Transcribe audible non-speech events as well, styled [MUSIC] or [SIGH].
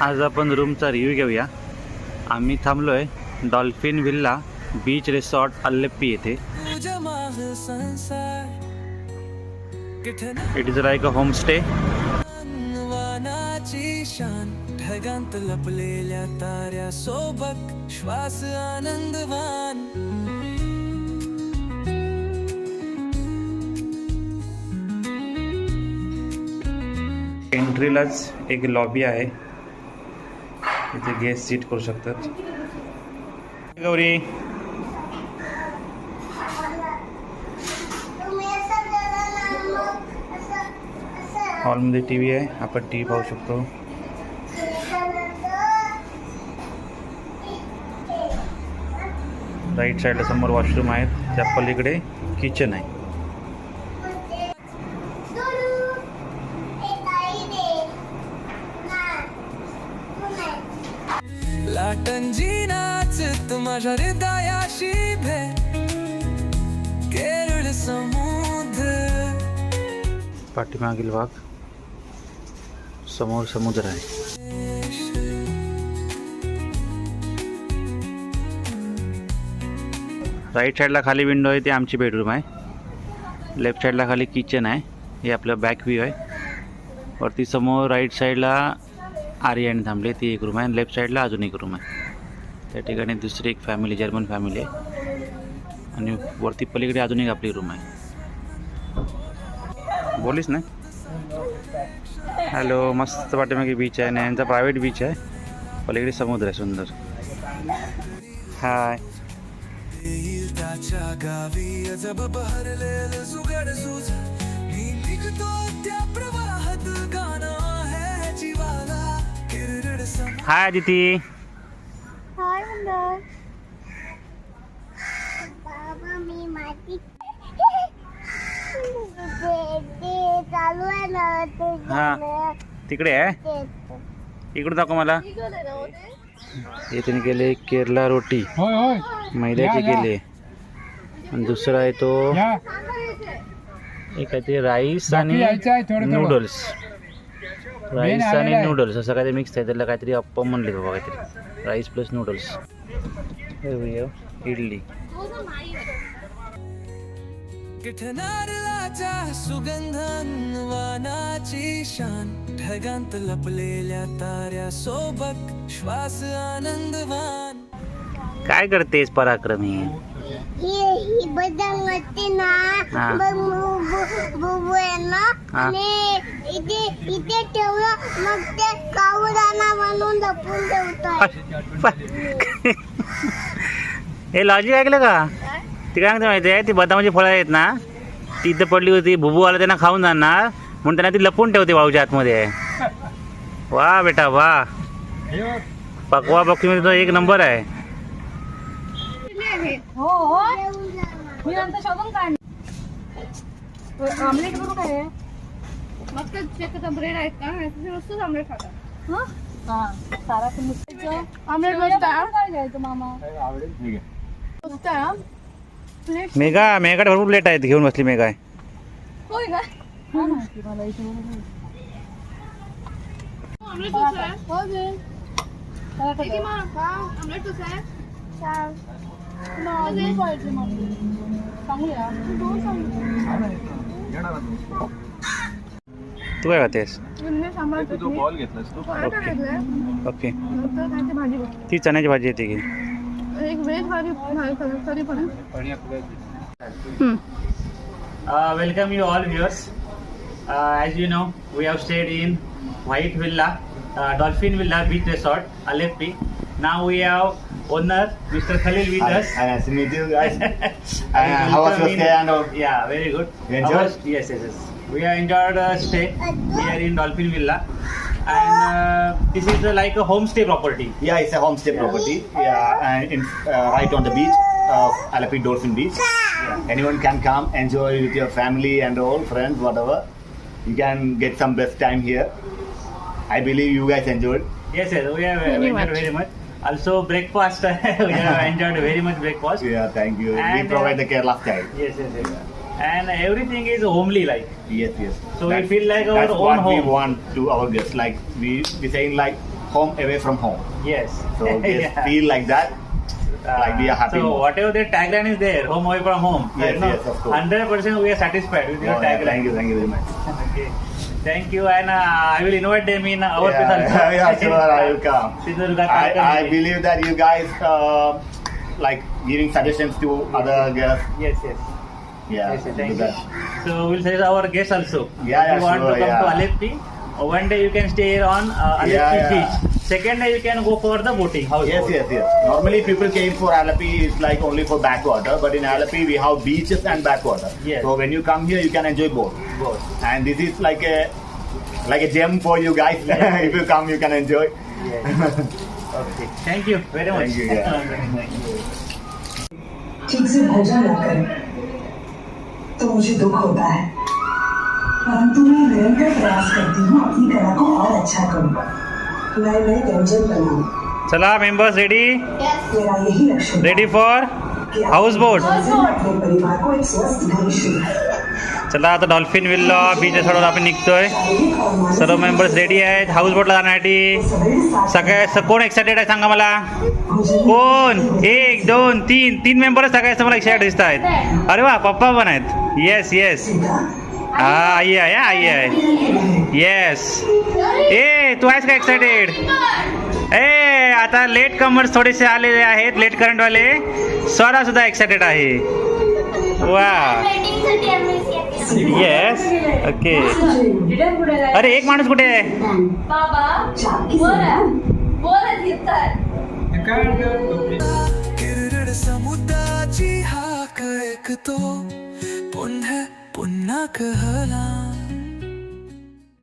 आज आपण रूमचा रिव्ह्यू घेऊया. आम्ही थांबलो आहे Dolphin Villa Beach Resort Alleppey येथे. माग it is like a homestay वानाची ढगांत लपलेल्या ताऱ्या सोबत श्वास आनंदवान. एंट्रीलाच एक लॉबी आहे. इथे गेस्ट सीट करू शकतात. गौरी. हॉलमध्ये टी व्ही आहे. आपण टी व्ही पाहू राईट साईडला समोर वॉशरूम आहेत. त्या पलीकडे किचन आहे. लाटंजी नाचत माझ्या हृदयाशी भे केरळ समुद्र. पाठीमागील वाघ समोर समुद्र आहे. राईट साईडला खाली विंडो आहे ती आमची बेडरूम आहे. लेफ्ट साईडला खाली किचन आहे. हे आपलं बॅक व्ह्यू आहे. वरती समोर राईट साईडला आर्याने थांबले. ती एक रूम आहे. आणि लेफ्ट साईडला अजून एक रूम आहे. त्या ठिकाणी दुसरी एक फॅमिली जर्मन फॅमिली आहे. आणि वरती पलीकडे अजून एक आपली रूम आहे. बोलीस ना? हॅलो मस्त पाठीमागे बीच आहे. आणि यांचा प्रायव्हेट बीच आहे. पलीकडे समुद्र आहे सुंदर. हाय गावी अजब बहरलेलं सुगड सुज मी निघतो त्या प्रवाह हाय अदिती हाय मंडळ बाबा मी माती ते चालू आहे ना ते हा. तिकडे आहे? ते- इकडे दाखव मला. हे त्याने केले केरला रोटी. होय होय. मैद्याचे. केले. आणि दुसरा आहे तो या. एक काहीतरी राईस बाकी आणि यायचं आहे थोडं थोडं. नूडल्स. राईस आणि. नूडल्स असं काहीतरी मिक्स आहे. त्याला काहीतरी अप्पम म्हणले बाबा काहीतरी. Rice plus noodles idli. किठनारलाच्या सुगंधन वानाची शान. ढगांत लपलेल्या ताऱ्या सोबत श्वास आनंदवान. काय करतेस पराक्रमी? ही ही बदल होते ना हा. मग बु- बुबू आहे ना हा. आणि इथे इथे ठेवलं मग ते कावडाना म्हणून लपून ठेवतोय हे लॉजिक ऐकलं का ती काय म्हणते माहिती आहे ती बदामाची फळं आहेत ना ती इथं पडली होती बुबू आला त्यांना खाऊन जाणार म्हणून त्यांना ती लपून ठेवते भाऊच्या आतमध्ये वा बेटा वा. पकवा पक्षीमध्ये तो एक नंबर आहे हो हो. मी नंतर शोधून काढ आमलेट करू काय ब्रेड आहेत का? खातात. हा? सारा काय घ्यायचं मामा? हा. प्लेट मेघा मेघाकडे भरपूर प्लेट आहेत. घेऊन बसली मेघा. आहे होय का? आमलेट कसं आहे? हो घे. काय करता? आमलेट कसं आहे माझं पाहिजे मला चांगली आहे. तू सांग. तू काय खातेस लिंबू सांबार चटणी. पराठा ओके. घेतलाय. ओके नंतर काहीतरी भाजी घेतली. ती चण्याची भाजी येते की एक व्हेज भाजी भाजी करी- करी पण आहे. Uh, welcome you all viewers. Uh, as you know, we have stayed in White Villa, uh, Dolphin Villa Beach Resort, Aleppi. Now we have owner Mr. Khalil with Hi, us. hi, nice to meet you guys. [LAUGHS] And Uh, how was your stay and all? Yeah, very good. You enjoyed? Our- yes, yes, yes. We have enjoyed uh, stay here in Dolphin Villa, and uh, this is uh, like a homestay property. Yeah, it's a homestay property. Yeah, and in, uh, right on the beach of Alapi Dolphin Beach. Anyone can come, enjoy with your family and all friends, whatever. You can get some best time here. I believe you guys enjoyed. Yes, yes, we have uh, enjoyed very much. Also, breakfast. [LAUGHS] we have [LAUGHS] enjoyed very much breakfast. Yeah, thank you. we And, uh, provide the Kerala style. Yes, yes, yes. and everything is homely like. Yes, yes. So we feel like our own home. that's what we want to our guests. Like we we saying like home away from home. Yes. So [LAUGHS] just Yeah. feel like that. like we are happy So more. whatever the tagline is there, home away from home. Yes, yes, of course. 100% we are satisfied with your Oh, yeah, tagline. thank you, thank you very much. Okay. Thank you, and uh, I will invite them in our yeah, yeah, sure, I will come. I, I believe that you guys uh, like giving suggestions to other guests. Yes, yes. Yeah, Yes, yes, thank you. So we'll say our guests also. Yeah, if yeah, you want sure, to come yeah. to Aleppi, one day you can stay on uh, Aleppi yeah. beach. Second day you can go for the boating house. Yes, boat. yes, yes. Normally people came for Alapi is like only for backwater, but in Alapi we have beaches and backwater. Yes. So when you come here, you can enjoy both. Boat. And this is like a like a gem for you guys. if [LAUGHS] you come, you can enjoy. Yes. okay. Thank you very much. Thank you, yeah. Thank you. ठीक से भोजन न करें तो मुझे दुख होता है परंतु मैं निरंतर प्रयास करती हूँ अपनी कला को और अच्छा करूँ व्यंजन बनाऊँ चला मेंबर्स रेडी मेरा यही लक्ष्य है रेडी फॉर कि हाऊस बोट अपने परिवार को एक स्वस्थ भविष्य? चला आता डॉल्फिन विल्ला बीच सोडून आपण निघतोय. शारीरिक और मानसिक सर्व मेंबर्स रेडी आहेत. हाऊस बोटला जाण्यासाठी साथ सगळे स- कोण एक्सायटेड आहे सांगा मला? कोण? एक दोन तीन. तीन मेंबरच सगळे मला एक्सायटेड दिसत आहेत अरे वा पप्पा पण आहेत. येस येस हा आई आहे हा, आई आहे. येस ए तू आहेस का एक्सायटेड ए आता लेट कमर्स थोडेसे आलेले आहेत लेट करंटवाले स्वरा सुद्धा एक्सायटेड आहे. वा येस ओके अरे एक माणूस कुठे आहे? समुद्राची हाक ऐकतो पुन्हा पुन्हा कहला